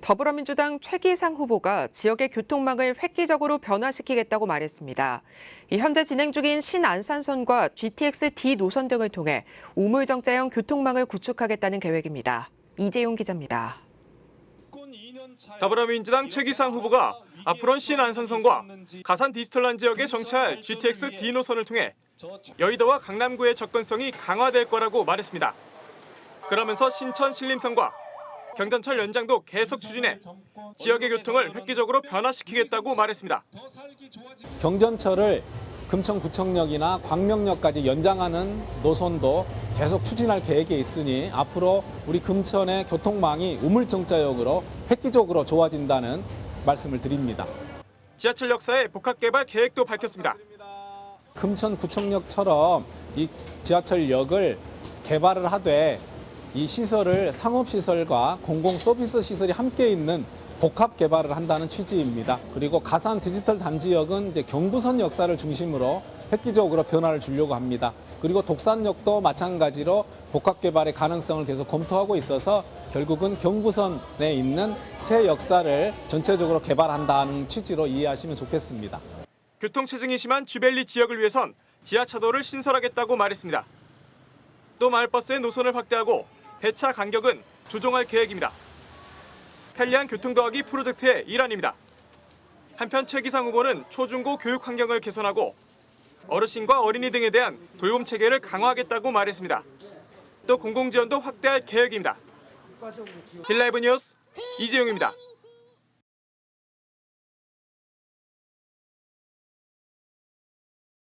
더불어민주당 최기상 후보가 지역의 교통망을 획기적으로 변화시키겠다고 말했습니다. 이 현재 진행 중인 신안산선과 GTX D 노선 등을 통해 우물 정자형 교통망을 구축하겠다는 계획입니다. 이재용 기자입니다. 더불어민주당 최기상 후보가 앞으로는 신안산선과 가산 디지털란 지역에 정차할 GTX D 노선을 통해 여의도와 강남구의 접근성이 강화될 거라고 말했습니다. 그러면서 신천 신림선과 경전철 연장도 계속 추진해 지역의 교통을 획기적으로 변화시키겠다고 말했습니다. 경전철을 금천구청역이나 광명역까지 연장하는 노선도 계속 추진할 계획에 있으니 앞으로 우리 금천의 교통망이 우물정자역으로 획기적으로 좋아진다는 말씀을 드립니다. 지하철 역사의 복합 개발 계획도 밝혔습니다. 금천구청역처럼 이 지하철역을 개발을 하되 이 시설을 상업시설과 공공서비스 시설이 함께 있는 복합 개발을 한다는 취지입니다. 그리고 가산 디지털 단지역은 이제 경부선 역사를 중심으로 획기적으로 변화를 주려고 합니다. 그리고 독산역도 마찬가지로 복합 개발의 가능성을 계속 검토하고 있어서 결국은 경부선에 있는 새 역사를 전체적으로 개발한다는 취지로 이해하시면 좋겠습니다. 교통체증이 심한 쥐벨리 지역을 위해선 지하차도를 신설하겠다고 말했습니다. 또 마을버스의 노선을 확대하고 배차 간격은 조정할 계획입니다. 편리한 교통 더하기 프로젝트의 일환입니다. 한편 최 기상 후보는 초중고 교육 환경을 개선하고 어르신과 어린이 등에 대한 돌봄 체계를 강화하겠다고 말했습니다. 또 공공지원도 확대할 계획입니다. 딜라이브 뉴스 이재용입니다.